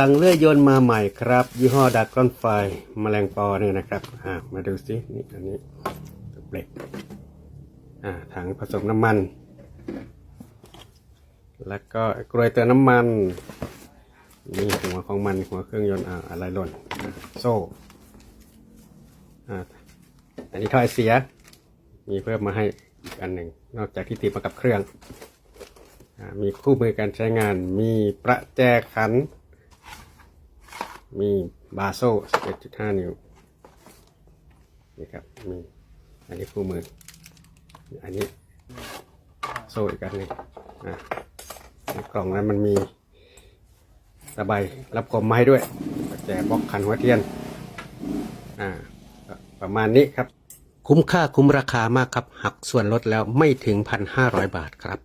สั่งเลื่อยยนต์มาใหม่ครับ ยี่ห้อดักก้อนไฟแมลงปอเนี่ยนะครับอ่ามาดูสินี่อันนี้เบรกอ่าถังผสมน้ำมัน แล้วก็กรวยเติมน้ำมันนี่หัวของมันหัวเครื่องยนต์อ่าอะไรหล่นโซ่อ่าอันนี้ท่อไอเสีย มีเพิ่มมาให้อีกอันหนึ่งนอกจากที่ติดมากับเครื่องอมีคู่มือการใช้งานมีประแจขัน มีบาโซ่11.5 นิ้วนี่ครับมีอันนี้คู่มือ อันนี้โซ่อีกอันหนึ่งอ่าในกล่องนั้นมันมีตะไบรับคมมาให้ด้วยแจบล็อกขันหัวเทียนอ่าประมาณนี้ครับ คุ้มค่าคุ้มราคามากครับ หักส่วนลดแล้วไม่ถึง 1,500 บาทครับ